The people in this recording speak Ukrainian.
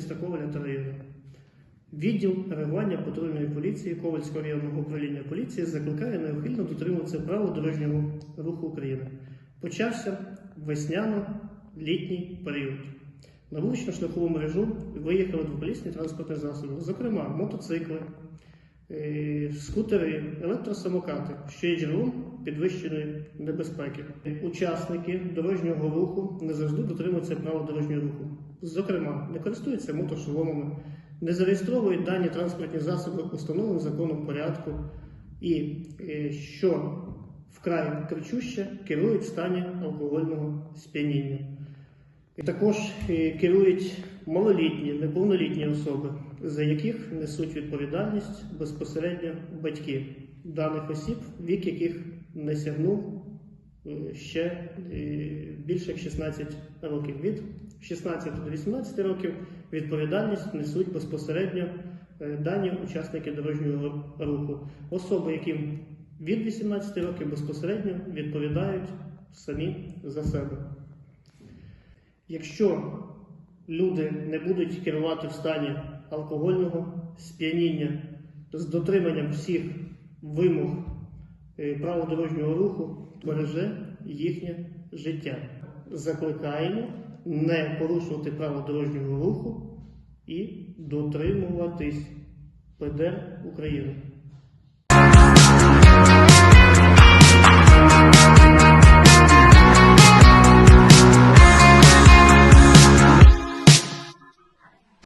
міста Коваля та району. Відділ реагування патрульної поліції Ковальського районного управління поліції закликає неухильно дотримуватися правил дорожнього руху України. Почався весняно-літній період. На вулично шляхову мережу виїхали двоколісні транспортні засоби, зокрема мотоцикли, скутери, електросамокати, що є джерелом підвищеної небезпеки. Учасники дорожнього руху не завжди дотримуються правил дорожнього руху. Зокрема, не користуються мотошоломами, не зареєстровують дані транспортні засоби в законом порядку і, е, що вкрай кричуще, керують в стані алкогольного сп'яніння. Також е, керують малолітні, неповнолітні особи, за яких несуть відповідальність безпосередньо батьки даних осіб, вік яких не сягнув е, ще е, більше як 16 років. Від 16 до 18 років відповідальність несуть безпосередньо дані учасники дорожнього руху. Особи, яким від 18 років безпосередньо відповідають самі за себе. Якщо люди не будуть керувати в стані алкогольного сп'яніння з дотриманням всіх вимог е, правил дорожнього руху, береже їхнє життя. Закликаємо не порушувати правила дорожнього руху і дотримуватись ПДР України.